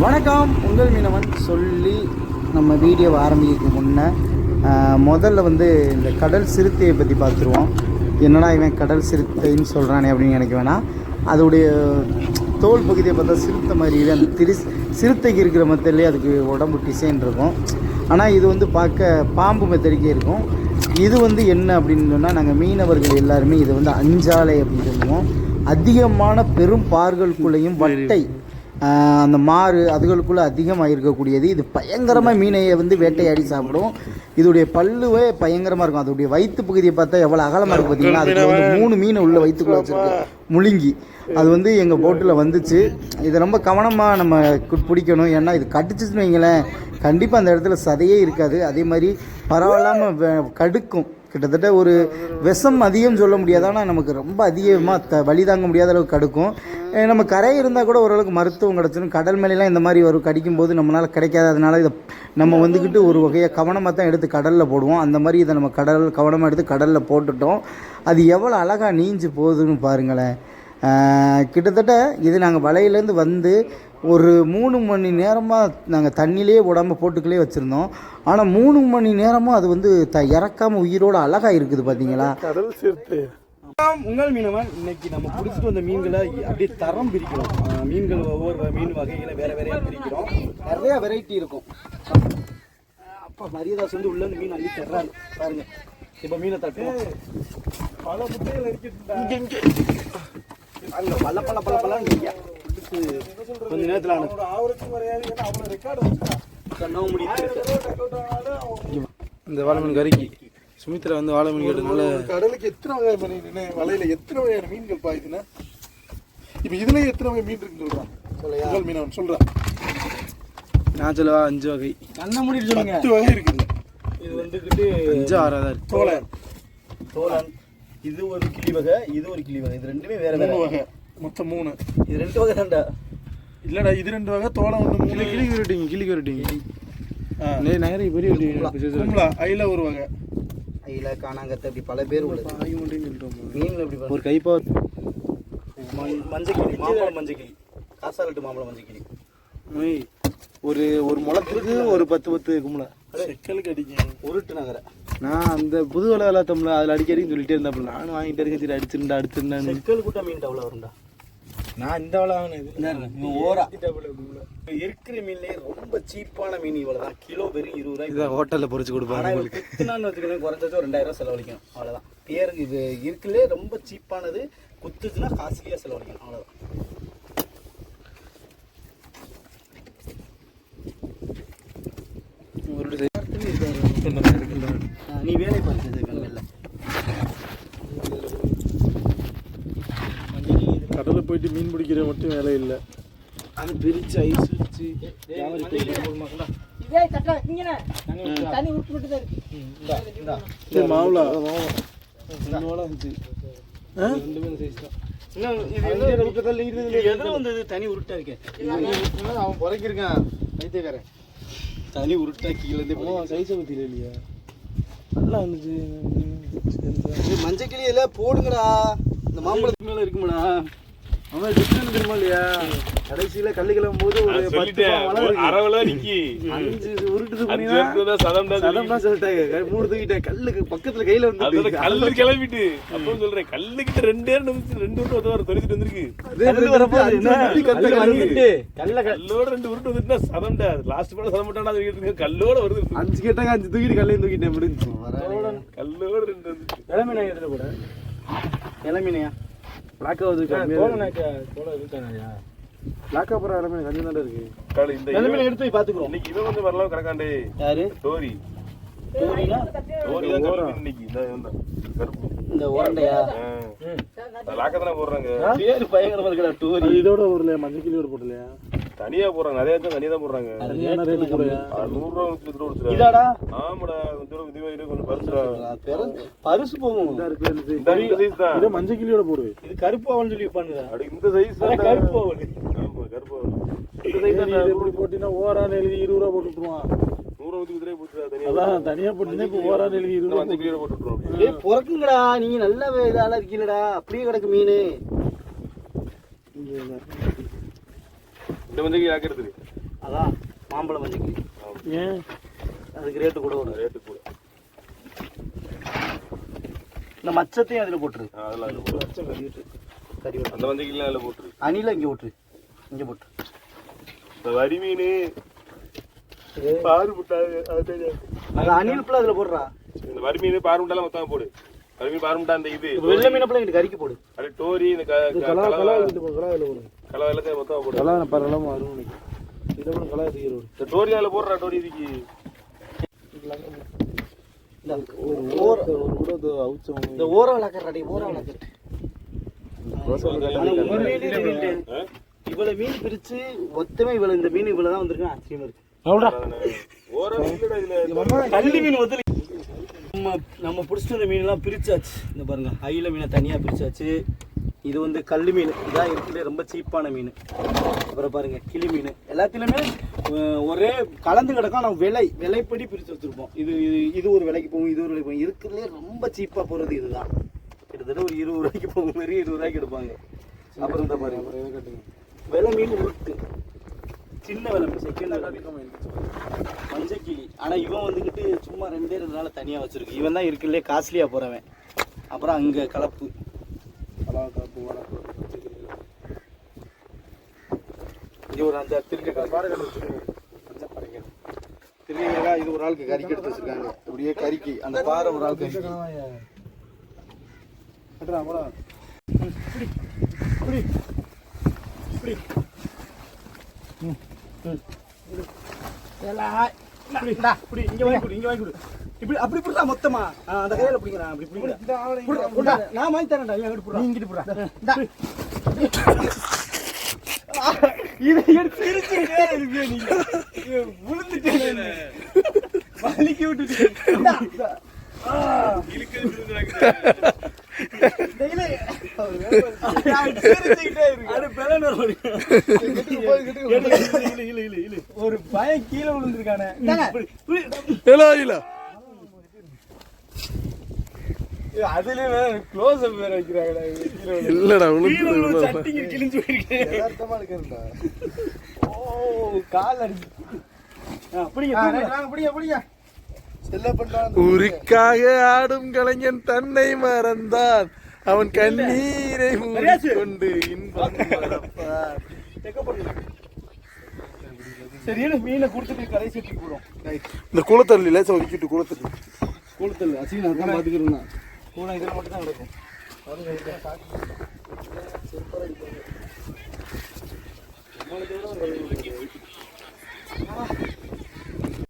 வணக்கம். உங்கள் மீனவன் சொல்லி நம்ம வீடியோவை ஆரம்பிக்க முன்னே முதல்ல வந்து இந்த கடல் சிறுத்தையை பற்றி பார்த்துருவோம். என்னடா இவன் கடல் சிறுத்தைன்னு சொல்கிறானே அப்படின்னு நினைக்க வேணாம் அதோடைய தோல் பகுதியை பார்த்தா சிறுத்தை மாதிரி அந்த திரு சிறுத்தைக்கு இருக்கிற மெத்தட்லேயே அதுக்கு உடம்பு டிசைன் இருக்கும். ஆனால் இது வந்து பார்க்க பாம்பு மெத்தடிக்கே இருக்கும். இது வந்து என்ன அப்படின்னு சொன்னால் நாங்கள் மீனவர்கள் எல்லாருமே இது வந்து அஞ்சாலை அப்படின்னு சொல்லுவோம். அதிகமான பெரும் பார்களுக்குள்ளேயும் வட்டை அந்த மாறு அதுகளுக்குள்ளே அதிகமாக இருக்கக்கூடியது இது பயங்கரமாக மீனையை வந்து வேட்டையாடி சாப்பிடும். இதோடைய பல்லுவே பயங்கரமாக இருக்கும். அதோடைய வயிற்று பகுதியை பார்த்தா எவ்வளோ அகலமாக இருக்கும் பார்த்தீங்கன்னா அதுக்கு வந்து மூணு மீன் உள்ள வயிற்றுக்குள்ள வச்சிருக்கு. முழுங்கி. அது வந்து எங்கள் போட்டில் வந்துச்சு. இதை ரொம்ப கவனமாக நம்ம பிடிக்கணும். ஏன்னா இது கடிச்சிச்சுன்னு வைங்களேன். கண்டிப்பாக அந்த இடத்துல சதையே இருக்காது. அதே மாதிரி பரவாயில்லாமல் கடுக்கும். கிட்டத்தட்ட ஒரு விஷம் அதிகம் சொல்ல முடியாது. ஆனால் நமக்கு ரொம்ப அதிகமாக த வழி தாங்க முடியாத அளவுக்கு கடுக்கும். நம்ம கரை இருந்தால் கூட ஓரளவுக்கு மருத்துவம் கிடச்சிடும் கடல் மேலாம் இந்த மாதிரி ஒரு கடிக்கும் போது நம்மளால் கிடைக்காது. அதனால் இதை நம்ம வந்துக்கிட்டு ஒரு வகையாக கவனமாக தான் எடுத்து கடலில் போடுவோம். அந்த மாதிரி இதை நம்ம கடல் கவனமாக எடுத்து கடலில் போட்டுட்டோம். அது எவ்வளோ அழகாக நீஞ்சு போகுதுன்னு பாருங்களேன். கிட்டத்தட்ட இது நாங்கள் வலையிலேருந்து வந்து ஒரு மூணு மணி நேரமாக நாங்கள் தண்ணியிலே போடாமல் போட்டுக்கிலே வச்சுருந்தோம். ஆனால் மூணு மணி நேரமும் அது வந்து த இறக்காமல் உயிரோட அழகாக இருக்குது பார்த்தீங்களா கடல் சிறுத்தை உங்கள் மீனவன். இன்னைக்கு நம்ம பிடிச்சிட்டு வந்த மீன்களை அப்படியே தரம் பிரிக்கிறோம். மீன்கள் ஒவ்வொரு மீன் வகைகளை வேற வேறையா பிரிக்கிறோம். நிறைய வெரைட்டி இருக்கும். அப்பா மரியதாஸ் வந்து உள்ள இருந்து மீன் அள்ளி தர்றாரு. பாருங்க. இப்போ மீனை தட்டுவோம். பல முட்டைகள் இருக்கின்றன இங்க இங்க. அங்க பல பல பல பலன்னு பிடிச்சு கொஞ்ச நேரத்தில் ஆனது. இந்த வாழைமீன் கறிக்கு சுமித்ரா வந்து வாழைமீன் கேட்டதுனால கடலுக்கு எத்தனை வகை மீன் வலையில எத்தனை வகையான மீன்கள் பாயுதுன்னா இப்போ இதுல எத்தனை வகை மீன் இருக்குன்னு சொல்றான் மீனவன் சொல்றான் நான் சொல்லவா அஞ்சு வகை. கண்ணை மூடிட்டு சொல்லுங்க. பத்து வகை இருக்குது இது வந்துக்கிட்டு அஞ்சு இருக்கு. தோழன். தோலன் இது ஒரு கிளி வகை இது ஒரு கிளி வகை. இது ரெண்டுமே வேற வேற. வகை. மொத்தம் மூணு. இது ரெண்டு வகை தான்டா. இல்லடா இது ரெண்டு வகை தோழன் ஒன்று மூணு. கிளி கிளிக்கு விரட்டிங்க கிளிக்கு விரட்டிங்க நே நகரை பெரிய கும்பலா. ஐல ஒரு வகை. ஐல காணாங்கத்தை இப்படி பல பேர் உள்ளது. மீன்கள் இப்படி. ஒரு கைப்பா மண்- மஞ்சள் கிளி மாம்பழம் மஞ்சள் கிளி காசாலட்டு மாம்பழம் மஞ்சள் கிளி நோய் ஒரு ஒரு முளத்துக்கு ஒரு பத்து பத்து கும்பல. செக்கலுக்கு அடிக்கும் உருட்டு நகர. நான் அந்த புது வலை விளாத்தோம்ல அதில் அடிக்கடின்னு சொல்லிட்டே இருந்தாப்புல நானும் வாங்கிட்டு இருக்கேன் சரி அடிச்சிருந்தா அடிச்சிருந்தான்னு செக்கல் கூட்ட மீன் அவ்வளோ வரும்டா. நான் இந்த இவன் ஓரா? இருக்கிற மீன்லயே ரொம்ப சீப்பான மீன் இவ்வளவுதான். கிலோ வெறும் இருபது ரூபாய் இதை ஹோட்டலில் பொரிச்சு ஆனா கொடுப்பாங்க இவன் குத்துனான்னு வச்சுக்கணும் குறைஞ்சது ரெண்டாயிரம் செலவழிக்கணும். அவ்வளவுதான். பேருக்கு இது இருக்குல்லே ரொம்ப சீப்பானது. குத்துச்சுன்னா காஸ்ட்லியா செலவழிக்கணும். ஆ, நீ வேலை பார்த்தது கடலில் போயிட்டு மீன் பிடிக்கிற மட்டும் வேலை இல்லை. அது பிரிச்சு ஐஸ் வச்சு சைஸ் தான். உருட்டா இருக்கே? அவன் புறக்கிருக்கான் வைத்தியக்காரன் தனி உருட்டா கீழே சைஸை பற்றி இல்லையா நல்லா வந்துச்சு மஞ்சள் கிளியில போடுங்கடா. இந்த மாம்பழத்துக்கு மேல இருக்குமாடா. அவன் தெரியுமா இல்லையா? கடைசியில கல்லு கிளம்பும் போது ஒரு பத்து பாம் வலை இருக்கு. அறவலா நிக்கி. அஞ்சு உருட்டுது பண்ணினா சதம் தான் சொல்லிட்டாங்க மூணு தூக்கிட்டேன். கல்லுக்கு பக்கத்துல கையில வந்து கல்லு கிளம்பிட்டு. அப்போ சொல்றேன் கல்லு கிட்ட ரெண்டே நிமிஷம் ரெண்டு உருட்டு ஒருத்தர் தொலைச்சிட்டு வந்திருக்கு. கல்லு? கல்லு கல்லோட ரெண்டு உருட்டு வந்துட்டுனா சதம்டா லாஸ்ட் பால சதம் போட்டானா அது கல்லோட வருது. அஞ்சு கேட்டாங்க அஞ்சு தூக்கிட்டு கல்லையும் தூக்கிட்டேன் முடிஞ்சு. கல்லோட ரெண்டு வந்து இளமீனா எடுத்து கூட இளமீனையா? பிளாக்கா வந்து பிளாக்கா போற எல்லாமே கஞ்சி தான் இருக்கு. காலு இந்த இளமீனை எடுத்து போய் பாத்துக்குறோம் இன்னைக்கு இவன் வந்து வரலாம் கிடக்காண்டே யாரு? டோரி இந்த உரண்டையா லாக்கத்தானே போடுறாங்க. பேரு பயங்கரமா இருக்கடா டூரி இதோட ஒரு மஞ்சள் கிளி ஒரு போடலையா தனியா போடுறாங்க நிறைய தான் தனியா தான் போடுறாங்க. என்ன ரேட்டு கூடயா ஆ, நூறு ரூபா நூத்தி கொடுத்துருவாங்க. இதாடா? ஆமாடா கொஞ்சம் இரு கொஞ்சம் பெரும் பரிசு போகும். இந்த இந்த size. தான். இதே மஞ்சள் கிளியோட போடு. இது கருப்பு அவன் சொல்லி பண்ணுறா அட இந்த சைஸ் தான் கருப்பு அவனு ஆமா கருப்பு அவன். நீ இது எப்படி போட்டீங்கன்னா ஓரான்னு எழுதி இருபது ரூபா போட்டு விட்டுருவான். நூறு நூத்தி பத்து ரூபாய் போட்டுடா தனியா அதான் தனியா போட்டீங்கன்னா இப்போ ஓரான்னு எழுதி இருபது ரூபா போட்டு ஏய் பிறக்குங்கடா. நீங்க நல்ல இதால இருக்கீங்களடா அப்படியே கிடக்கு மீன். இந்த மஞ்சள் கிளி ஆக்கிறதுக்கு அதான் மாம்பழம் மஞ்சள் ஏன்? அதுக்கு ரேட்டு கூட வரும். ரேட்டு கூட. இந்த மச்சத்தையும் அதில் போட்டுரு. ஆ, அதெல்லாம் அதுல போடு. கறி. அந்த வந்திக்கலாம் அதில் போட்டுரு. அணில இங்கே போட்டுரு. இங்கே போட்டு இந்த வரி மீன் பாரு முட்டாது அது அணில் பிள்ளை அதில் போடுறா. இந்த வரி மீன் பாரு முட்டாலாம் மொத்தமா போடு. வரி மீன் பாரு முட்டா அந்த இது. வெள்ளை மீனை பிள்ளை கறிக்கு போடு. அது டோரி இந்த கலா கலா கலவா இது கலவா எல்லாத்தையும் மொத்தமா போடு கலா பரவாயில்லாம வரும் நினைக்கிறேன் இதில் கூட கலா இது இந்த டோரி அதில் போடுறா டோரி இதுக்கு. ஒரு ஓர ஒரு கூட இது அவுச்சவங்க. இந்த ஓர விளக்கறாடி ஓர விளக்கட்டு இவ்வளவு மீன் பிரிச்சு மொத்தமே இவ்வளவு இந்த மீன் இவ்வளவு தான் வந்திருக்கு ஆச்சரியமா இருக்கு. ஓரம் இல்லடா இதுல. கள்ளி மீன் முதல்ல நம்ம நம்ம பிடிச்சிட்டு வந்த மீன்லாம் பிரிச்சாச்சு. இந்த பாருங்க ஐல மீனை தனியாக பிரிச்சாச்சு. இது வந்து கள்ளி மீன். இதான் இருக்குல்ல ரொம்ப சீப்பான மீன். அப்புறம் பாருங்க கிளி மீன். எல்லாத்துலேயுமே ஒரே கலந்து கிடக்கும் ஆனால் விலை விலைப்படி பிரித்து வச்சுருப்போம். இது இது இது ஒரு விலைக்கு போகும் இது ஒரு விலைக்கு போகும். இருக்கிறதுலே ரொம்ப சீப்பாக போகிறது இதுதான். கிட்டத்தட்ட ஒரு இருபது ரூபாய்க்கு போகும் மாதிரி இருபது ரூபாய்க்கு எடுப்பாங்க. அப்புறம் இந்த பாருங்க. விலை மீன் உருட்டு. சின்ன விலை மீன் செகண்ட் மஞ்சள் கிளி. ஆனா இவன் வந்துக்கிட்டு சும்மா ரெண்டே ரெண்டு நாள் தனியா வச்சிருக்கு. இவன் தான் இருக்குல்லே காஸ்ட்லியா போறவன். அப்புறம் அங்க கலப்பு. கலா காப்பு வடை இது ஒரு அந்த திருக்க திருக்கா இது ஒரு ஆளுக்கு கறிக்கு எடுத்து வச்சிருக்காங்க. இப்படியே கறிக்கு. அந்த பாறை ஒரு ஆளுக்கு கட்டுறா போடா. இப்படி இங்க வாங்கி கொடு இங்க வாங்கி கொடு. இப்படி அப்படி புடுறா மொத்தமா அந்த கையில பிடிக்கிறான் அப்படி புடுறா. நான் வாங்கி தரேன்டா இங்க எடுத்து புடுறா இங்கிட்டு புடுறா இதை எடுத்து பிரிச்சுக்கிட்டே இருக்கியே நீங்க விழுந்துட்டேன் வலிக்கி விட்டுட்டு. வைக்கிறாங்கடா, இது கீழே விழுந்து. இல்லடா கிழிஞ்சு ஓ, கால் அடிச்சு. உரிக்காக ஆடும் கலைஞன் தன்னை மறந்தான். அவன் கண்ணீரை கொண்டு இன்பம் மறப்பான். தெக்க போடுங்க. சரி இரு, மீனை கொடுத்துட்டு கடைசி தூக்கி போடுவோம். இந்த குளத்தள்ளி லேசா ஒதுக்கிட்டு குளத்துட்டு கூடத்தல் அசிங்க நான் பார்த்துக்கிறேன் கூட இதில் மட்டும் தான் நடக்கும்